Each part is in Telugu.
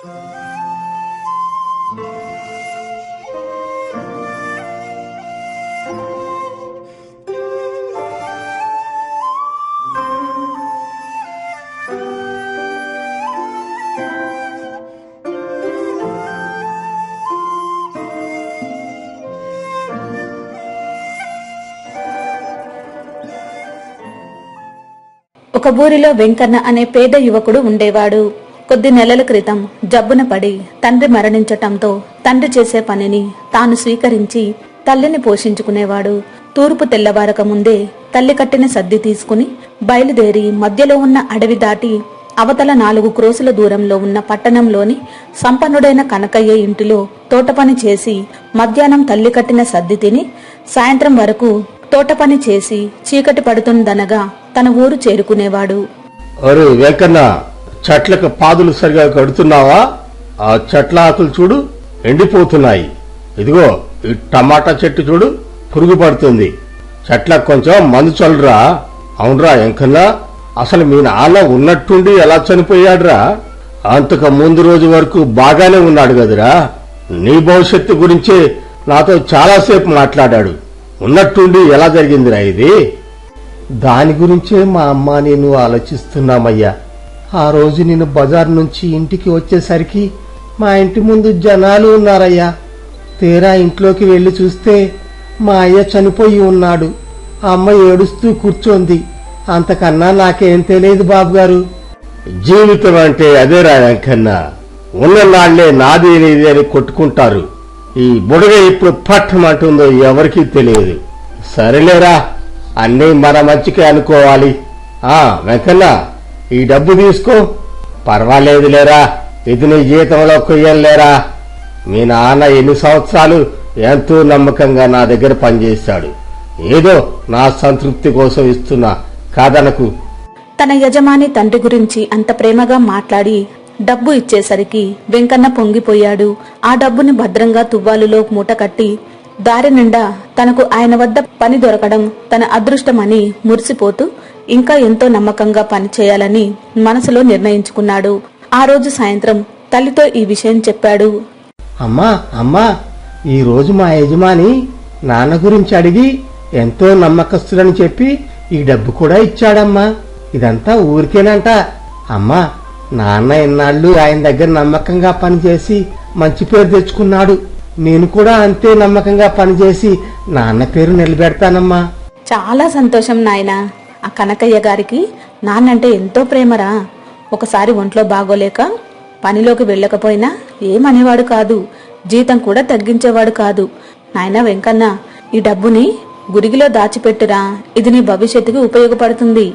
ఒక ఊరిలో వెంకన్న అనే పేద యువకుడు ఉండేవాడు. కొద్ది నెలల క్రితం జబ్బున పడి తండ్రి మరణించటంతో తండ్రి చేసే పనిని తాను స్వీకరించి తల్లిని పోషించుకునేవాడు. తూర్పు తెల్లవారక ముందే తల్లి కట్టిన సద్ది తీసుకుని బయలుదేరి మధ్యలో ఉన్న అడవి దాటి అవతల నాలుగు క్రోసుల దూరంలో ఉన్న పట్టణంలోని సంపన్నుడైన కనకయ్య ఇంటిలో తోటపని చేసి మధ్యాహ్నం తల్లి కట్టిన సద్ది తిని సాయంత్రం వరకు తోటపని చేసి చీకటి పడుతుందనగా తన ఊరు చేరుకునేవాడు. చెట్లకు పాదులు సరిగా కడుతున్నావా? ఆ చెట్ల ఆకులు చూడు ఎండిపోతున్నాయి. ఇదిగో ఈ టమాటా చెట్టు చూడు పురుగు పడుతుంది. చెట్లకు కొంచెం మందు చల్లురా. అవునరా ఎంకన్నా అసలు మీ నాన్న ఉన్నట్టుండి ఎలా చనిపోయాడురా? అంతకు ముందు రోజు వరకు బాగానే ఉన్నాడు కదరా. నీ భవిష్యత్తు గురించి నాతో చాలాసేపు మాట్లాడాడు. ఉన్నట్టుండి ఎలా జరిగిందిరా ఇది? దాని గురించే మా అమ్మ నేను ఆలోచిస్తున్నామయ్యా. ఆ రోజు నేను బజార్ నుంచి ఇంటికి వచ్చేసరికి మా ఇంటి ముందు జనాలు ఉన్నారయ్యా. తీరా ఇంట్లోకి వెళ్ళి చూస్తే మా అయ్య చనిపోయి ఉన్నాడు. అమ్మ ఏడుస్తూ కూర్చోంది. అంతకన్నా నాకేం తెలియదు బాబుగారు. జీవితం అంటే అదేరా వెంకన్న. ఉన్న నాళ్ళే నాది నీది అని కొట్టుకుంటారు. ఈ బుడగ ఇప్పుడు పట్టమంటుందో ఎవరికీ తెలియదు. సరేలేరా అన్నీ మన మంచికే అనుకోవాలి. ఆ వెంకన్నా. ఈ డబ్బు తీసుకో. పర్వాలేదులేరా. ఇది నీ జీతంలో కొయ్యలేరా. మీ నాన్న ఎన్ని సంవత్సరాలు ఎంతో నమ్మకంగా నా దగ్గర పనిచేశాడు. ఏదో నా సంతృప్తి కోసం ఇస్తున్నా కాదనకు తన యజమాని తండ్రి గురించి అంత ప్రేమగా మాట్లాడి డబ్బు ఇచ్చేసరికి వెంకన్న పొంగిపోయాడు. ఆ డబ్బుని భద్రంగా తువ్వాలులో మూట కట్టి దారి నిండా తనకు ఆయన వద్ద పని దొరకడం తన అదృష్టమని మురిసిపోతూ ఇంకా ఎంతో నమ్మకంగా పనిచేయాలని మనసులో నిర్ణయించుకున్నాడు. ఆ రోజు సాయంత్రం తల్లితో ఈ విషయం చెప్పాడు. అమ్మా అమ్మా ఈ రోజు మా యజమాని నాన్న గురించి అడిగి ఎంతో నమ్మకస్తుడని చెప్పి ఈ డబ్బు కూడా ఇచ్చాడమ్మా. ఇదంతా ఊరికేనంట. అమ్మా నాన్న ఎన్నాళ్ళు ఆయన దగ్గర నమ్మకంగా పనిచేసి మంచి పేరు తెచ్చుకున్నాడు. నేను కూడా అంతే నమ్మకంగా పనిచేసి నాన్న పేరు నిలబెడతానమ్మా. చాలా సంతోషం నాయనా. ఆ కనకయ్య గారికి నాన్నంటే ఎంతో ప్రేమరా. ఒకసారి ఒంట్లో బాగోలేక పనిలోకి వెళ్ళకపోయినా ఏమనేవాడు కాదు. జీతం కూడా తగ్గించేవాడు కాదు. నాయనా వెంకన్న ఈ డబ్బుని గురిగిలో దాచిపెట్టురా. ఇది నీ భవిష్యత్తుకి ఉపయోగపడుతుంది.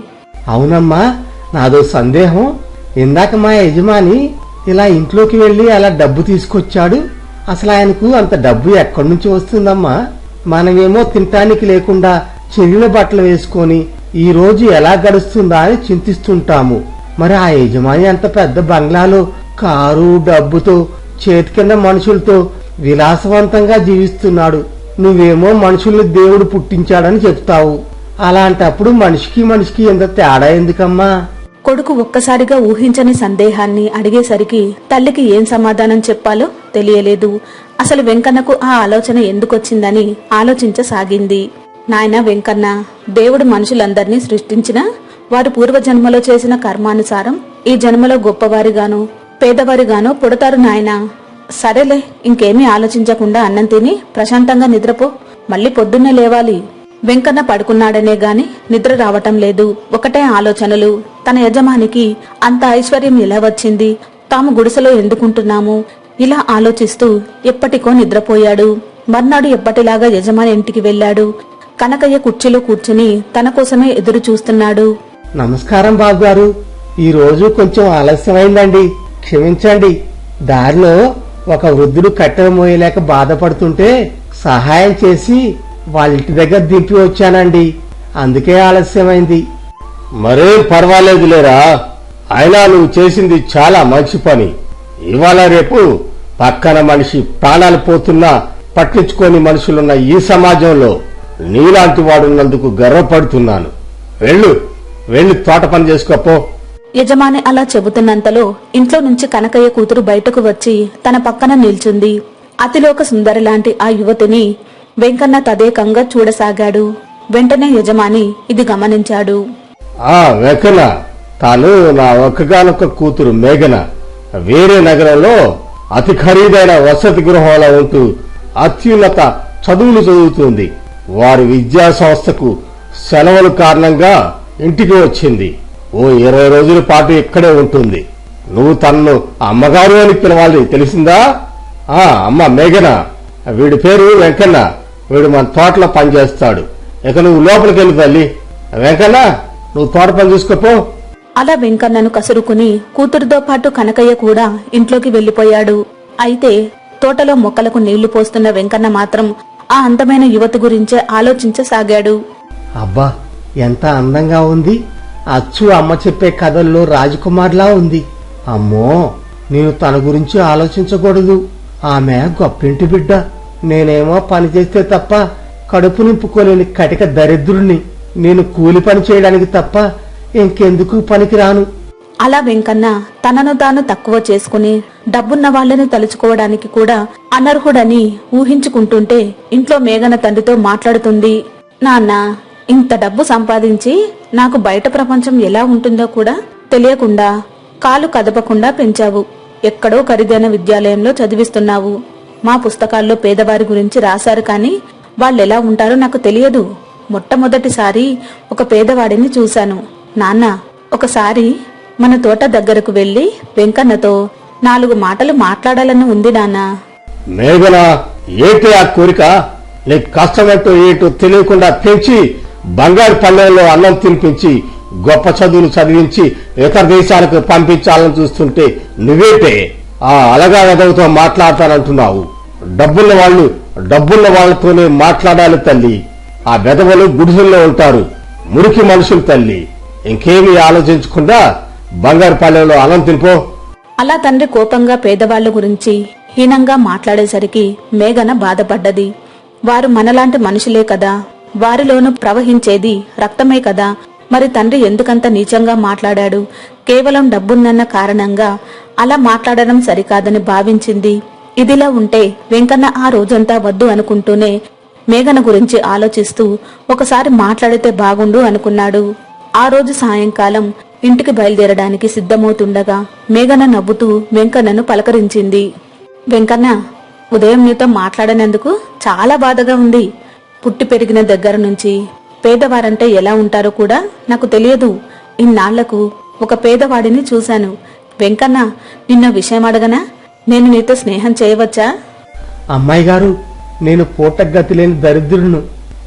అవునమ్మా నాదో సందేహం. ఇందాక మా యజమాని ఇలా ఇంట్లోకి వెళ్ళి అలా డబ్బు తీసుకొచ్చాడు. అసలు ఆయనకు అంత డబ్బు ఎక్కడి నుంచి వస్తుందమ్మా? మనమేమో తినటానికి లేకుండా చెరిగిన బట్టలు వేసుకొని ఈ రోజు ఎలా గడుస్తుందా అని చింతిస్తుంటాము. మరి ఆ యజమాని అంత పెద్ద బంగ్లాలో కారు డబ్బుతో చేతి కింద మనుషులతో విలాసవంతంగా జీవిస్తున్నాడు. నువ్వేమో మనుషుల్ని దేవుడు పుట్టించాడని చెప్తావు. అలాంటప్పుడు మనిషికి మనిషికి ఎంత తేడా ఎందుకమ్మా? కొడుకు ఒక్కసారిగా ఊహించని సందేహాన్ని అడిగేసరికి తల్లికి ఏం సమాధానం చెప్పాలో తెలియలేదు. అసలు వెంకన్నకు ఆ ఆలోచన ఎందుకొచ్చిందని ఆలోచించసాగింది. నాయనా వెంకన్న దేవుడు మనుషులందరినీ సృష్టించిన వారు పూర్వజన్మలో చేసిన కర్మానుసారం ఈ జన్మలో గొప్పవారిగాను పేదవారిగానో పుడతారు నాయనా. సరేలే ఇంకేమీ ఆలోచించకుండా అన్నం తిని ప్రశాంతంగా నిద్రపో మళ్ళీ పొద్దున్నే లేవాలి. వెంకన్న పడుకున్నాడనే గాని నిద్ర రావటం లేదు. ఒకటే ఆలోచనలు. తన యజమానికి అంత ఐశ్వర్యం ఎలా వచ్చింది? తాము గుడిసెలో ఎందుకుంటున్నాము? ఇలా ఆలోచిస్తూ ఎప్పటికో నిద్రపోయాడు. మర్నాడు ఎప్పటిలాగా యజమాని ఇంటికి వెళ్ళాడు. కనకయ్య కుర్చీలో కూర్చుని తన కోసమే ఎదురు చూస్తున్నాడు. నమస్కారం బాబు గారు ఈ రోజు కొంచెం ఆలస్యమైందండి. క్షమించండి. దారిలో ఒక వృద్ధుడు కట్టెలు మోయలేక బాధపడుతుంటే సహాయం చేసి వాళ్ళ ఇంటి దగ్గర దింపి వచ్చానండి. అందుకే ఆలస్యమైంది. మరేం పర్వాలేదులేరా. అయినా నువ్వు చేసింది చాలా మంచి పని. ఇవాళ రేపు పక్కన మనిషి ప్రాణాలు పోతున్నా పట్టించుకోని మనుషులున్న ఈ సమాజంలో నీలాంటి వాడున్నందుకు గర్వపడుతున్నాను. వెళ్ళు వెళ్ళి తోట పని చేసుకోపో. యజమాని అలా చెబుతున్నంతలో ఇంట్లో నుంచి కనకయ్య కూతురు బయటకు వచ్చి తన పక్కన నిల్చుంది. అతిలోక సుందరి లాంటి ఆ యువతిని వెంకన్న తదేకంగా చూడసాగాడు. వెంటనే యజమాని ఇది గమనించాడు. ఆ వెంకన్న తాను నా ఒక్కగానొక్క కూతురు మేఘన. వేరే నగరంలో అతి ఖరీదైన వసతి గృహంలో ఉంటూ అత్యున్నత చదువులు చదువుతుంది. వారి విద్యా సంస్థకు సెలవుల కారణంగా ఇంటికి వచ్చింది. ఓ ఇరవై రోజుల పాటు ఇక్కడే ఉంటుంది. నువ్వు తనను అమ్మగారు అని పిలవాలి తెలిసిందా? ఆ అమ్మ మేఘన. వీడి పేరు వెంకన్న. వీడు మన తోటలో పనిచేస్తాడు. ఇక నువ్వు లోపలికి వెళ్ళి తల్లి. వెంకన్న నువ్వు తోట పని చూసుకోపో. అలా వెంకన్నను కసురుకుని కూతురుతో పాటు కనకయ్య కూడా ఇంట్లోకి వెళ్ళిపోయాడు అయితే తోటలో మొక్కలకు నీళ్ళు పోస్తున్న వెంకన్న మాత్రం ఆ అందమైన యువతి గురించే ఆలోచించసాగాడు. అబ్బా ఎంత అందంగా ఉంది. అచ్చు అమ్మ చెప్పే కథల్లో రాజకుమార్లా ఉంది. అమ్మో నేను తన గురించి ఆలోచించకూడదు. ఆమె గొప్పింటి బిడ్డ. నేనేమో పని చేస్తే తప్ప కడుపు నింపుకోలేని కటిక దరిద్రుణ్ణి. నేను కూలి పని చేయడానికి తప్ప ఇంకెందుకు పనికిరాను? అలా వెంకన్న తనను తాను తక్కువ చేసుకుని డబ్బున్న వాళ్ళని తలుచుకోవడానికి కూడా అనర్హుడని ఊహించుకుంటుంటే ఇంట్లో మేఘన తండ్రితో మాట్లాడుతుంది నాన్న ఇంత డబ్బు సంపాదించి నాకు బయట ప్రపంచం ఎలా ఉంటుందో కూడా తెలియకుండా కాలు కదపకుండా పెంచావు. ఎక్కడో ఖరీదైన విద్యాలయంలో చదివిస్తున్నావు. మా పుస్తకాల్లో పేదవారి గురించి రాశారు కానీ వాళ్ళెలా ఉంటారో నాకు తెలియదు. మొట్టమొదటిసారి ఒక పేదవాడిని చూశాను. నాన్న ఒకసారి మన తోట దగ్గరకు వెళ్ళి వెంకన్నతో నాలుగు మాటలు మాట్లాడాలని ఉంది నాన్న. మేఘన ఏంటి ఆ కోరిక? నీకు కష్టమేటో ఏటో తెలియకుండా పెంచి బంగారు పల్లెల్లో అన్నం తినిపించి గొప్ప చదువులు చదివించి ఇతర దేశాలకు పంపించాలని చూస్తుంటే నువ్వేటే ఆ అలగా వెదవుతో మాట్లాడతానంటున్నావు. డబ్బున్న వాళ్ళు డబ్బున్న వాళ్ళతోనే మాట్లాడాలి తల్లి. ఆ వెదవలు గుడిసెల్లో ఉంటారు మురికి మనుషులు తల్లి. ఇంకేమీ ఆలోచించకుండా బంగారు పల్లెల్లో అన్నం తినిపో. అలా తండ్రి కోపంగా పేదవాళ్ళ గురించి హీనంగా మాట్లాడేసరికి మేఘన బాధపడ్డది. వారు మనలాంటి మనుషులే కదా. వారిలోనూ ప్రవహించేది రక్తమే కదా. మరి తండ్రి ఎందుకంత నీచంగా మాట్లాడాడు? కేవలం డబ్బున్నన్న కారణంగా అలా మాట్లాడడం సరికాదని భావించింది. ఇదిలా ఉంటే వెంకన్న ఆ రోజంతా వద్దు అనుకుంటూనే మేఘన గురించి ఆలోచిస్తూ ఒకసారి మాట్లాడితే బాగుండు అనుకున్నాడు. ఆ రోజు సాయంకాలం ఇంటికి బయలుదేరడానికి సిద్ధమవుతుండగా మేఘన నవ్వుతూ వెంకన్నను పలకరించింది. వెంకన్న ఉదయం నీతో మాట్లాడనందుకు చాలా బాధగా ఉంది. పుట్టి పెరిగిన దగ్గర నుంచి పేదవారంటే ఎలా ఉంటారో కూడా నాకు తెలియదు. ఇన్నాళ్ళకు ఒక పేదవాడిని చూశాను. వెంకన్న నిన్న విషయం అడగనా? నేను నీతో స్నేహం చేయవచ్చా? అమ్మాయి గారు నేను పూటగతి లేని దరిద్రులను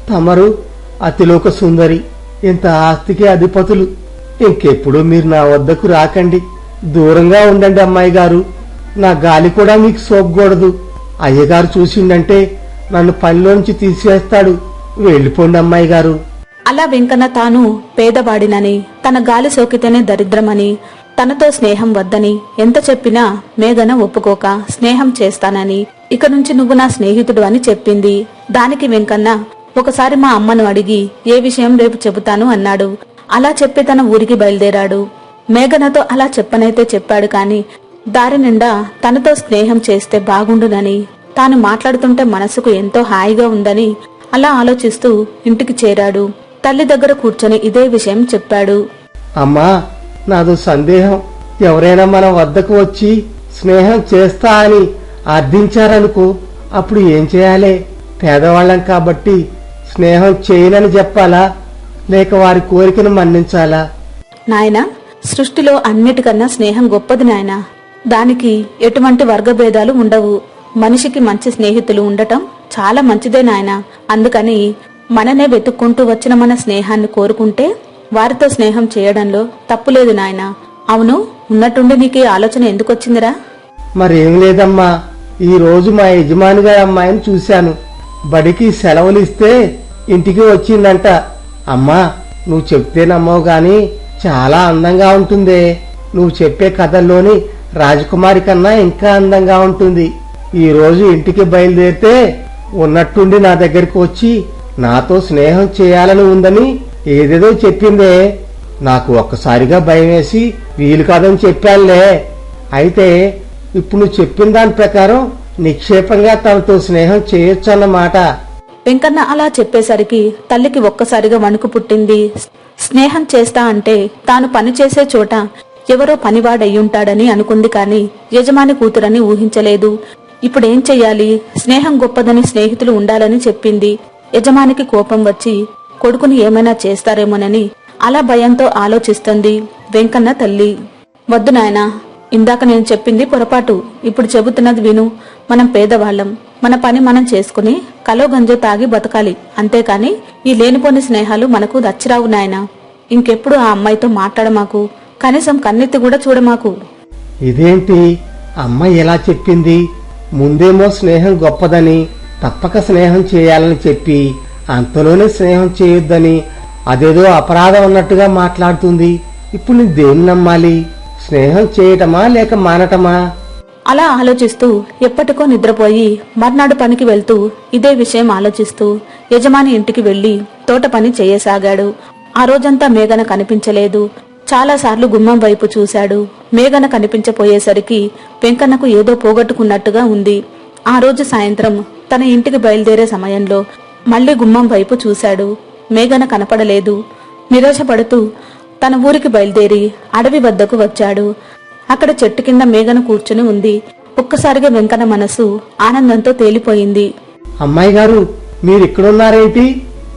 తమరు అతిలోక సుందరి. ఇంత ఆస్తికి అధిపతులు. ఇంకెప్పుడు మీరు నా వద్దకు రాకండి. దూరంగా ఉండండి అమ్మాయి గారు. నా గాలి కూడా మీకు సోకకూడదు అయ్యగారు చూసిండంటే నన్ను పనిలోంచి తీసివేస్తాడు. వెళ్ళిపోండి అమ్మాయి గారు. అలా వెంకన్న తాను పేదవాడినని తన గాలి సోకితేనే దరిద్రమని తనతో స్నేహం వద్దని ఎంత చెప్పినా మేఘన ఒప్పుకోక స్నేహం చేస్తానని ఇక నుంచి నువ్వు నా స్నేహితుడు అని చెప్పింది. దానికి వెంకన్న ఒకసారి మా అమ్మను అడిగి ఏ విషయం రేపు చెబుతాను అన్నాడు. అలా చెప్పి తన ఊరికి బయలుదేరాడు. మేఘనతో అలా చెప్పనైతే చెప్పాడు కాని దారి నిండా తనతో స్నేహం చేస్తే బాగుండునని తాను మాట్లాడుతుంటే మనసుకు ఎంతో హాయిగా ఉందని అలా ఆలోచిస్తూ ఇంటికి చేరాడు. తల్లి దగ్గర కూర్చొని ఇదే విషయం చెప్పాడు. అమ్మా నాదో సందేహం. ఎవరైనా మన వద్దకు వచ్చి స్నేహం చేస్తా అని అర్థించారనుకో అప్పుడు ఏం చేయాలి? పేదవాళ్ళం కాబట్టి స్నేహం చేయనని చెప్పాలా? లేక వారి కోరికను మన్నించాలా? నాయనా సృష్టిలో అన్నిటికన్నా స్నేహం గొప్పది నాయనా. దానికి ఎటువంటి వర్గభేదాలు ఉండవు. మనిషికి మంచి స్నేహితులు ఉండటం చాలా మంచిదే నాయనా. అందుకని మననే వెతుక్కుంటూ వచ్చిన మన స్నేహాన్ని కోరుకుంటే వారితో స్నేహం చేయడంలో తప్పులేదు నాయనా. అవును ఉన్నట్టుండి నీకు ఈ ఆలోచన ఎందుకు వచ్చిందిరా మరేం లేదమ్మా. ఈ రోజు మా యజమాని గారి అమ్మాయిని చూశాను. బడికి సెలవులు ఇస్తే ఇంటికి వచ్చిందంట. అమ్మా నువ్వు చెప్తే నమ్మవు గాని చాలా అందంగా ఉంటుంది. నువ్వు చెప్పే కథల్లోని రాజకుమారి కన్నా ఇంకా అందంగా ఉంటుంది. ఈరోజు ఇంటికి బయలుదేరితే ఉన్నట్టుండి నా దగ్గరికి వచ్చి నాతో స్నేహం చేయాలని ఉందని ఏదేదో చెప్పిందే. నాకు ఒక్కసారిగా భయం వేసి వీలు కాదని చెప్పానులే. అయితే ఇప్పుడు నువ్వు చెప్పిన దాని ప్రకారం నిక్షేపంగా తనతో స్నేహం చేయొచ్చు అన్నమాట వెంకన్న అలా చెప్పేసరికి తల్లికి ఒక్కసారిగా వణుకు పుట్టింది. స్నేహం చేస్తా అంటే తాను పనిచేసే చోట ఎవరో పనివాడయ్యుంటాడని అనుకుంది కాని యజమాని కూతురని ఊహించలేదు. ఇప్పుడేం చెయ్యాలి? స్నేహం గొప్పదని స్నేహితులు ఉండాలని చెప్పింది. యజమానికి కోపం వచ్చి కొడుకుని ఏమైనా చేస్తారేమోనని అలా భయంతో ఆలోచిస్తుంది వెంకన్న తల్లి. వద్దు నాయనా ఇందాక నేను చెప్పింది పొరపాటు. ఇప్పుడు చెబుతున్నది విను. మనం పేదవాళ్ళం. మన పని మనం చేసుకుని కలో గంజో తాగి బతకాలి. అంతేకాని ఈ లేనిపోని స్నేహాలు మనకు దచ్చిరావు నాయన. ఇంకెప్పుడు ఆ అమ్మాయితో మాట్లాడమాకు. కనీసం కన్నెత్తి కూడా చూడమాకు. ఇదేంటి? అమ్మాయి ఎలా చెప్పింది? ముందేమో స్నేహం గొప్పదని తప్పక స్నేహం చేయాలని చెప్పి అంతలోనే స్నేహం చేయొద్దని అదేదో అపరాధం ఉన్నట్టుగా మాట్లాడుతుంది. ఇప్పుడు నేను దేన్ని నమ్మాలి? స్నేహం చేయటమా లేక మానటమా? అలా ఆలోచిస్తూ ఎప్పటికో నిద్రపోయి మర్నాడు పనికి వెళ్తూ ఇదే విషయం ఆలోచిస్తూ యజమాని ఇంటికి వెళ్ళి తోట పని చేయసాగాడు. ఆ రోజంతా మేఘన కనిపించలేదు. చాలాసార్లు గుమ్మం వైపు చూశాడు. మేఘన కనిపించపోయేసరికి వెంకన్నకు ఏదో పోగొట్టుకున్నట్టుగా ఉంది. ఆ రోజు సాయంత్రం తన ఇంటికి బయలుదేరే సమయంలో మళ్ళీ గుమ్మం వైపు చూశాడు. మేఘన కనపడలేదు. నిరాశపడుతూ తన ఊరికి బయలుదేరి అడవి వద్దకు వచ్చాడు. అక్కడ చెట్టు కింద మేఘన కూర్చుని ఉంది. ఒక్కసారిగా వెంకన్న మనసు ఆనందంతో తేలిపోయింది. అమ్మాయి గారు మీరు ఇక్కడున్నారేంటి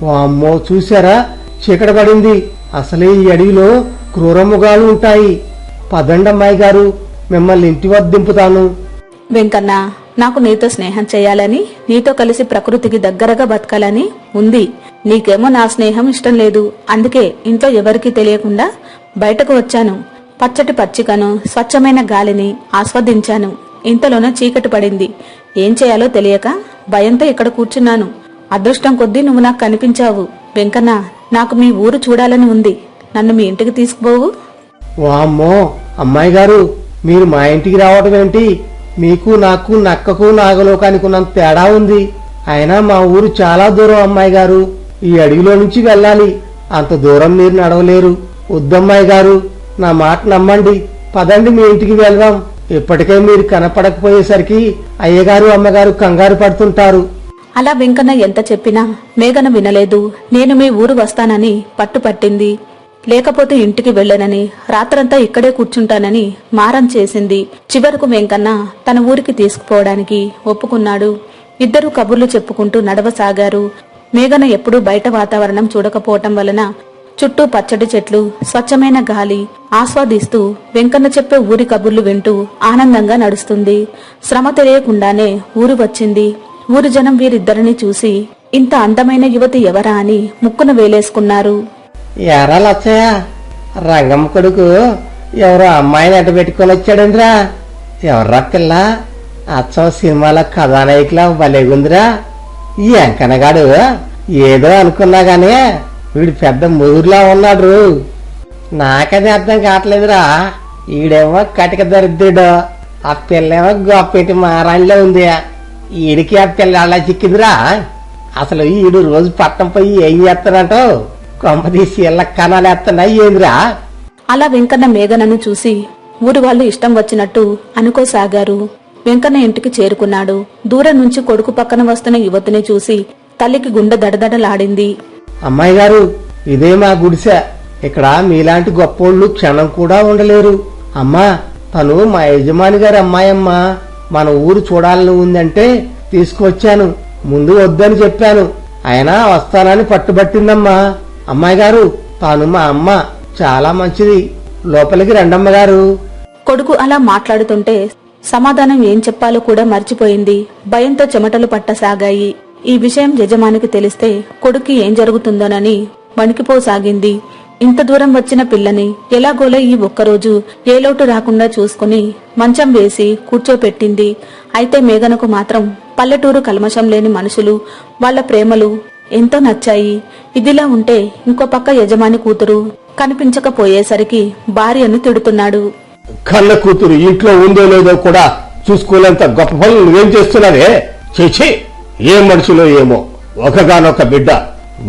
ఓ అమ్మో చూసారా చీకటి పడింది. అసలే ఈ అడవిలో క్రూరముగాలు ఉంటాయి. పదండి అమ్మాయి గారు మిమ్మల్ని ఇంటి వద్ద దింపుతాను. వెంకన్న నాకు నీతో స్నేహం చేయాలని నీతో కలిసి ప్రకృతికి దగ్గరగా బతకాలని ఉంది. నీకేమో నా స్నేహం ఇష్టం లేదు. అందుకే ఇంట్లో ఎవరికీ తెలియకుండా బయటకు వచ్చాను. పచ్చటి పచ్చికను స్వచ్ఛమైన గాలిని ఆస్వాదించాను. ఇంతలోనే చీకటి పడింది. ఏం చేయాలో తెలియక భయంతో ఇక్కడ కూర్చున్నాను. అదృష్టం కొద్దీ నువ్వు నాకు కనిపించావు. వెంకన్న నాకు మీ ఊరు చూడాలని ఉంది. నన్ను మీ ఇంటికి తీసుకుపోవు. వామ్మో అమ్మాయి గారు మీరు మా ఇంటికి రావడం ఏంటి? మీకు నాకు నక్కకు నాగలోకానికి ఉన్నంత తేడా ఉంది. అయినా మా ఊరు చాలా దూరం అమ్మాయి గారు. ఈ అడవిలో నుంచి వెళ్ళాలి. అంత దూరం మీరు నడవలేరు. వద్దమ్మాయి గారు నా మాట నమ్మండి. పదండి మీ ఇంటికి వెళ్దాం. ఇప్పటికే మీరు కనపడకపోయేసరికి అయ్యగారు అమ్మగారు కంగారు పడుతుంటారు. అలా వెంకన్న ఎంత చెప్పినా మేఘన వినలేదు. నేను మీ ఊరు వస్తానని పట్టుపట్టింది లేకపోతే ఇంటికి వెళ్ళనని రాత్రంతా ఇక్కడే కూర్చుంటానని మారం చేసింది. చివరకు వెంకన్న తన ఊరికి తీసుకుపోవడానికి ఒప్పుకున్నాడు. ఇద్దరు కబుర్లు చెప్పుకుంటూ నడవసాగారు. మేఘన ఎప్పుడూ బయట వాతావరణం చూడకపోవటం వలన చుట్టూ పచ్చటి చెట్లు స్వచ్ఛమైన గాలి ఆస్వాదిస్తూ వెంకన్న చెప్పే ఊరి కబుర్లు వింటూ ఆనందంగా నడుస్తుంది. శ్రమ తెలియకుండానే ఊరు వచ్చింది. ఊరు జనం వీరిద్దరిని చూసి ఇంత అందమైన యువతి ఎవరా అని ముక్కున వేలేసుకున్నారు. ఎరా లచ్చయ్య రంగమ్మ కొడుకు ఎవరో అమ్మాయిని అడ్డు పెట్టుకొని వచ్చాడంద్రా. ఎవర్రా పిల్ల? అచ్చం సినిమాలో కథానాయకులా భలేగుందిరా. ఈ వెంకన్నగాడు ఏదో అనుకున్నా గానీ వీడు పెద్ద ముదురులా ఉన్నాడు. నాకది అర్థం కావట్లేదురా. ఈడేమో కటిక దరిద్రుడు. ఆ పిల్లేమో గొప్పటి మారాణిలో ఉంది. ఈడికి ఆ పిల్ల అలా చిక్కిందిరా. అసలు ఈడు రోజు పట్టం పోయి ఏం చేస్తాడంటో కొమ్మ తీసి ఇళ్ళ కణాలు ఎత్తనా ఏందిరా? అలా వెంకన్న మేఘనను చూసి ఊరి వాళ్ళు ఇష్టం వచ్చినట్టు అనుకోసాగారు. వెంకన్న ఇంటికి చేరుకున్నాడు. దూరం నుంచి కొడుకు పక్కన వస్తున్న యువతిని చూసి తల్లికి గుండె దడదడలాడింది. అమ్మాయి గారు ఇదే మా గుడిసె. ఇక్కడ మీలాంటి గొప్పోళ్ళు క్షణం కూడా ఉండలేరు. అమ్మా తను మా యజమాని గారి అమ్మాయమ్మా. మన ఊరు చూడాలని ఉందంటే తీసుకువచ్చాను. ముందు వద్దని చెప్పాను. అయినా వస్తానని పట్టుబట్టిందమ్మా. అమ్మాయి గారు తాను మా అమ్మ. చాలా మంచిది. లోపలికి రండమ్మ గారు. కొడుకు అలా మాట్లాడుతుంటే సమాధానం ఏం చెప్పాలో కూడా మర్చిపోయింది. భయంతో చెమటలు పట్టసాగాయి. ఈ విషయం యజమానికి తెలిస్తే కొడుక్కి ఏం జరుగుతుందోనని వణికిపోసాగింది. ఇంత దూరం వచ్చిన పిల్లని ఎలాగోలా ఈ ఒక్కరోజు ఏ లోటు రాకుండా చూసుకుని మంచం వేసి కూర్చోపెట్టింది. అయితే మేఘనకు మాత్రం పల్లెటూరు కల్మషం లేని మనుషులు వాళ్ళ ప్రేమలు ఎంతో నచ్చాయి. ఇదిలా ఉంటే ఇంకో పక్క యజమాని కూతురు కనిపించకపోయేసరికి భార్యను తిడుతున్నాడు. కన్న కూతురు ఇంట్లో ఉందో లేదో కూడా చూసుకోలేంత గొప్ప పనులు నువ్వేం చేస్తున్నావే? చేచి ఏ మనుషులో ఏమో? ఒకగానొక బిడ్డ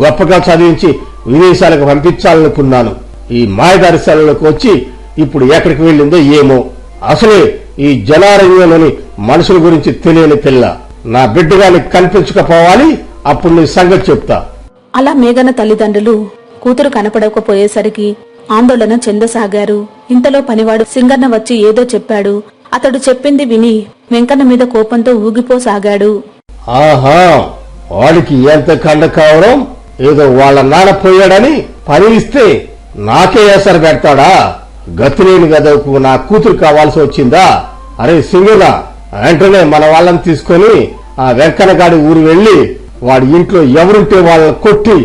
గొప్పగా చదివించి విదేశాలకు పంపించాలనుకున్నాను ఈ మాయదర్శనంలోకి వచ్చి ఇప్పుడు ఎక్కడికి వెళ్ళిందో ఏమో? అసలే ఈ జనారణ్యంలోని మనుషుల గురించి తెలియని పిల్ల. నా బిడ్డగాని కనిపించకపోవాలి అప్పుడు నీ సంగతి చెప్తా. అలా మేఘన తల్లిదండ్రులు కూతురు కనపడకపోయేసరికి ఆందోళన చెందసాగారు. ఇంతలో పనివాడు సింగన్న వచ్చి ఏదో చెప్పాడు. అతడు చెప్పింది విని వెంకన్న మీద కోపంతో ఊగిపోసాగాడు. ఆహా వాడికి ఎంత కండ కావడం? ఏదో వాళ్ళ నాన్న పోయాడని పని ఇస్తే నాకే ఎసరు పెడతాడా? గతిలేని గదకు నా కూతురు కావాల్సి వచ్చిందా? అరే సింగన్న వెంటనే మన వాళ్ళని తీసుకొని ఆ వెంకన్నగాడి ఊరు వెళ్ళి వాడి ఇంట్లో ఎవరుంటే వాళ్ళని కొట్టి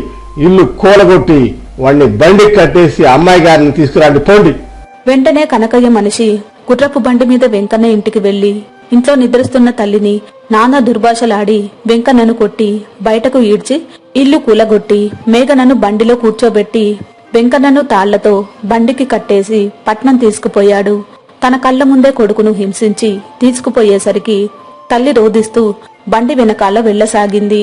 ఇల్లు కూలగొట్టి వాడిని బండి కట్టేసి అమ్మాయి గారిని తీసుకురండి పోండి. వెంటనే కనకయ్య మనిషి కుట్రపు బండి మీద వెంకన్న ఇంటికి వెళ్ళి ఇంట్లో నిద్రిస్తున్న తల్లిని నానా దుర్భాషలాడి వెంకన్నను కొట్టి బయటకు ఈడ్చి ఇల్లు కూలగొట్టి మేఘనను బండిలో కూర్చోబెట్టి వెంకన్నను తాళ్ళతో బండికి కట్టేసి పట్నం తీసుకుపోయాడు. తన కళ్ళ ముందే కొడుకును హింసించి తీసుకుపోయేసరికి తల్లి రోదిస్తూ బండి వెనకాల వెళ్ళసాగింది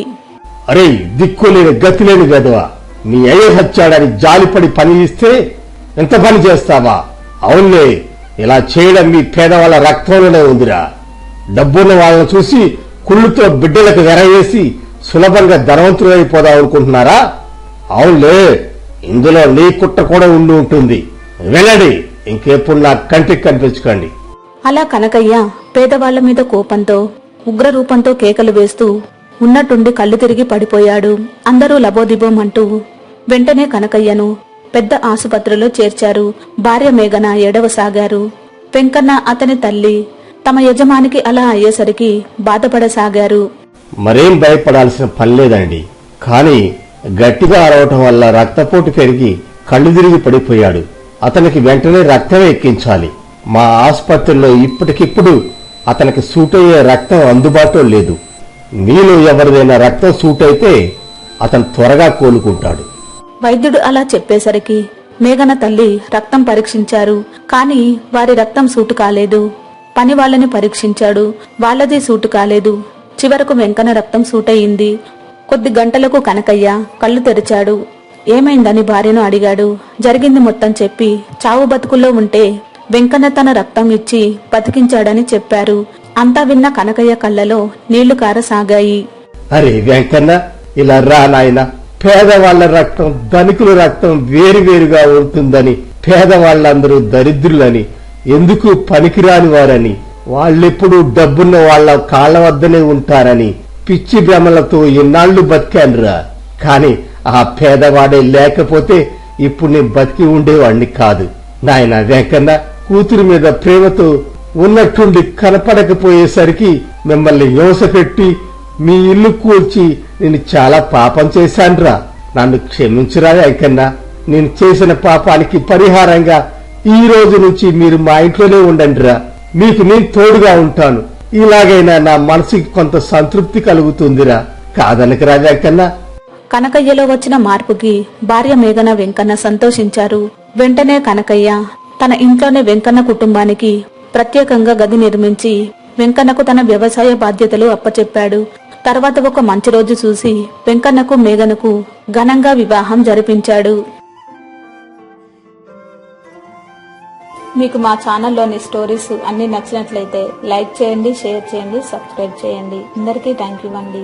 అరే దిక్కులేని గతిలేని గదవా నీ అయ్య హత్యాడని జాలిపడి పని ఇస్తే ఎంత పని చేస్తావా? అవునులే ఇలా చేయడం మీ పేదవాళ్ళ రక్తంలోనే ఉందిరా. డబ్బున్న వాళ్ళని చూసి కుళ్ళుతో బిడ్డలకు వెరవేసి సులభంగా ధనవంతులు అయిపోదాం అనుకుంటున్నారా? అవునులే ఇందులో నీ కుట్ట కూడా ఉండి ఉంటుంది. వెళ్ళండి ఇంకెప్పుడు నా కంటికి కనిపించుకోండి. అలా కనకయ్య పేదవాళ్ళ మీద కోపంతో ఉగ్రరూపంతో కేకలు వేస్తూ ఉన్నట్టుండి కళ్ళు తిరిగి పడిపోయాడు. అందరూ లబోదిబోమంటూ వెంటనే కనకయ్యను పెద్ద ఆసుపత్రిలో చేర్చారు. భార్య మేఘన ఎడవసాగారు వెంకన్న అతని తల్లి తమ యజమానికి అలా అయ్యేసరికి బాధపడసాగారు. మరేం భయపడాల్సిన పని లేదండి. కానీ గట్టిగా అరవటం వల్ల రక్తపోటు పెరిగి కళ్ళు తిరిగి పడిపోయాడు. అతనికి వెంటనే రక్తం ఎక్కించాలి. మా ఆసుపత్రిలో ఇప్పటికిప్పుడు అతనికి సూట్ అయ్యే రక్తం అందుబాటులో లేదు. మీలో ఎవరిదైనా రక్తం సూట్ అయితే అతను త్వరగా కోలుకుంటాడు. వైద్యుడు అలా చెప్పేసరికి మేఘన తల్లి రక్తం పరీక్షించారు. కాని వారి రక్తం సూటు కాలేదు. పని వాళ్ళని పరీక్షించాడు. వాళ్ళది సూటు కాలేదు. చివరకు వెంకన రక్తం సూటయింది. కొద్ది గంటలకు కనకయ్య కళ్ళు తెరిచాడు. ఏమైందని భార్యను అడిగాడు. జరిగింది మొత్తం చెప్పి చావు బతుకుల్లో ఉంటే వెంకన్న తన రక్తం ఇచ్చి బతికించాడని చెప్పారు. అంతా విన్న కనకయ్య కళ్ళలో నీళ్ళు కారసాగాయి. అరే వెంకన్న ఇలా రా నాయనా. పేదవాళ్ళ రక్తం ధనికుల రక్తం వేరువేరుగా ఉంటుందని పేదవాళ్ళందరూ దరిద్రులని ఎందుకు పనికిరాని వారని వాళ్ళెప్పుడు డబ్బున్న వాళ్ళ కాళ్ళ వద్దనే ఉంటారని పిచ్చి భ్రమలతో ఎన్నాళ్ళు బతికానురా. కాని ఆ పేదవాడే లేకపోతే ఇప్పుడు నేను బతికి ఉండేవాణ్ణి కాదు. నాయన వెంకన్న కూతురు మీద ప్రేమతో ఉన్నట్టుండి కనపడకపోయేసరికి మిమ్మల్ని హింస పెట్టి మీ ఇల్లు కూర్చి నేను చాలా పాపం చేశానురా. నన్ను క్షమించురా వెంకన్న నేను చేసిన పాపానికి పరిహారంగా ఈ రోజు నుంచి మీరు మా ఇంట్లోనే ఉండండిరా. మీకు నేను తోడుగా ఉంటాను. ఇలాగైనా నా మనసుకి కొంత సంతృప్తి కలుగుతుందిరా. కాదనకరా వెంకన్న కనకయ్యలో వచ్చిన మార్పుకి భార్య మేఘన వెంకన్న సంతోషించారు. వెంటనే కనకయ్య తన ఇంట్లోనే వెంకన్న కుటుంబానికి ప్రత్యేకంగా గది నిర్మించి వెంకన్నకు తన వ్యవసాయ బాధ్యతలు అప్పచెప్పాడు. తర్వాత ఒక మంచి రోజు చూసి వెంకన్నకు మేఘనకు ఘనంగా వివాహం జరిపించాడు. మీకు మా ఛానల్లోని స్టోరీస్ అన్ని నచ్చినట్లయితే లైక్ చేయండి షేర్ చేయండి సబ్స్క్రైబ్ చేయండి. అందరికీ థ్యాంక్ యూ అండి.